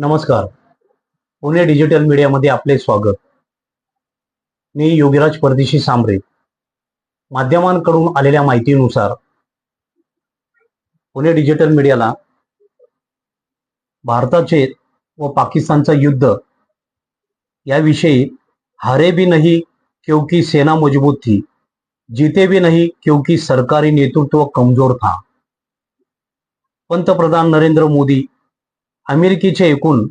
नमस्कार. पुणे डिजिटल मीडियामध्ये आपले स्वागत. मी योगीराज परदेशी सांबरे माध्यमांकडून आलेल्या माहितीनुसार पुणे डिजिटल मीडियाला भारताचे व पाकिस्तानचं युद्ध याविषयी हारे भी नाही क्योंकि सेना मजबूत थी. जीते भी नहीं क्योंकि सरकारी नेतृत्व कमजोर था. पंतप्रधान नरेंद्र मोदी अमेरिकेचे एकूण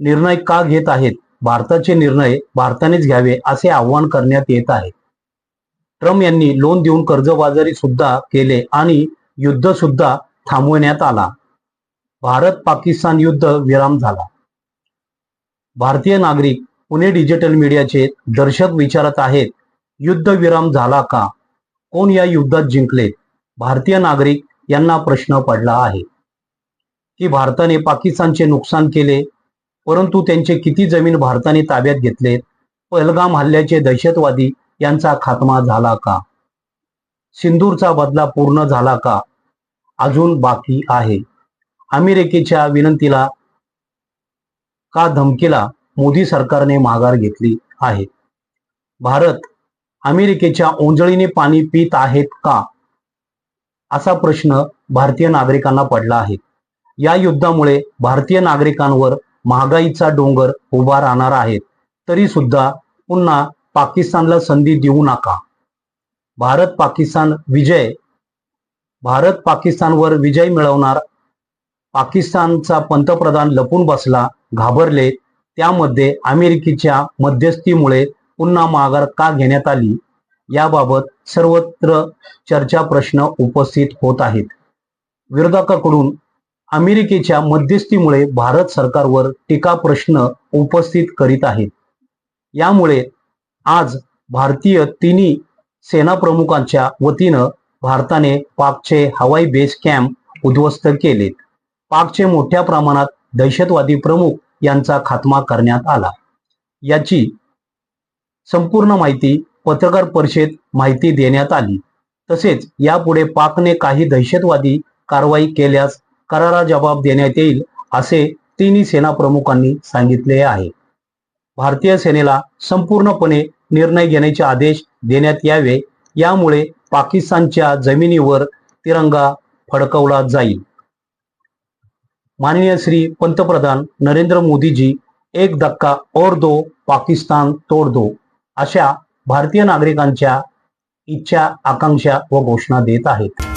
निर्णय का घेत आहेत? भारताचे निर्णय भारतानेच घ्यावे असे आवाहन करण्यात येत आहे. ट्रम्प यांनी लोन देऊन कर्जबाजारी सुद्धा केले आणि युद्ध सुद्धा थांबवण्यात आला. भारत पाकिस्तान युद्ध विराम झाला. भारतीय नागरिक पुणे डिजिटल मीडियाचे दर्शक विचारत आहेत युद्ध विराम झाला का? कोण या युद्धात जिंकले? भारतीय नागरिक यांना प्रश्न पडला आहे. की भारताने पाकिस्तानचे नुकसान केले परंतु त्यांचे किती जमीन भारताने ताब्यात घेतले पहलगाम हल्ल्याचे दहशतवादी यांचा खात्मा झाला का? सिंदूरचा बदला पूर्ण झाला का? अजून बाकी आहे. अमेरिकेच्या विनंतीला का धमकीला मोदी सरकारने माघार घेतली आहे? भारत अमेरिकेच्या ओंजळीने पाणी पित आहेत का? असा प्रश्न भारतीय नागरिकांना पडला आहे. या युद्धामुळे भारतीय नागरिकांवर महागाईचा डोंगर उभा राहणार आहे. तरी सुद्धा पुन्हा पाकिस्तानला संधी देऊ नका. भारत पाकिस्तान विजय. भारत पाकिस्तानवर विजय मिळवणार. पाकिस्तानचा पंतप्रधान लपून बसला घाबरले. त्यामध्ये अमेरिकेच्या मध्यस्थीमुळे पुन्हा माघार का घेण्यात आली? याबाबत सर्वत्र चर्चा प्रश्न उपस्थित होत आहेत. विरोधकाकडून अमेरिकेच्या मध्यस्थीमुळे भारत सरकारवर टीका प्रश्न उपस्थित करीत आहेत यामुळे आज भारतीय तिन्ही सेना प्रमुखांच्या वतीनं भारताने पाकचे हवाई बेस कॅम्प उद्ध्वस्त केलेत. पाकचे मोठ्या प्रमाणात दहशतवादी प्रमुख यांचा खात्मा करण्यात आला. याची संपूर्ण माहिती पत्रकार परिषद माहिती देण्यात आली. तसेच यापुढे पाकने काही दहशतवादी कारवाई केल्यास करारा जबाब देण्यात येईल असे तिन्ही सेना प्रमुखांनी सांगितले आहे. भारतीय सेनेला संपूर्णपणे निर्णय घेण्याचे आदेश देण्यात यावे यामुळे पाकिस्तानच्या जमिनीवर तिरंगा फडकवला जाईल. माननीय श्री पंतप्रधान नरेंद्र मोदीजी एक धक्का और दो पाकिस्तान तोड दो अशा भारतीय नागरिकांच्या इच्छा आकांक्षा व घोषणा देत आहेत.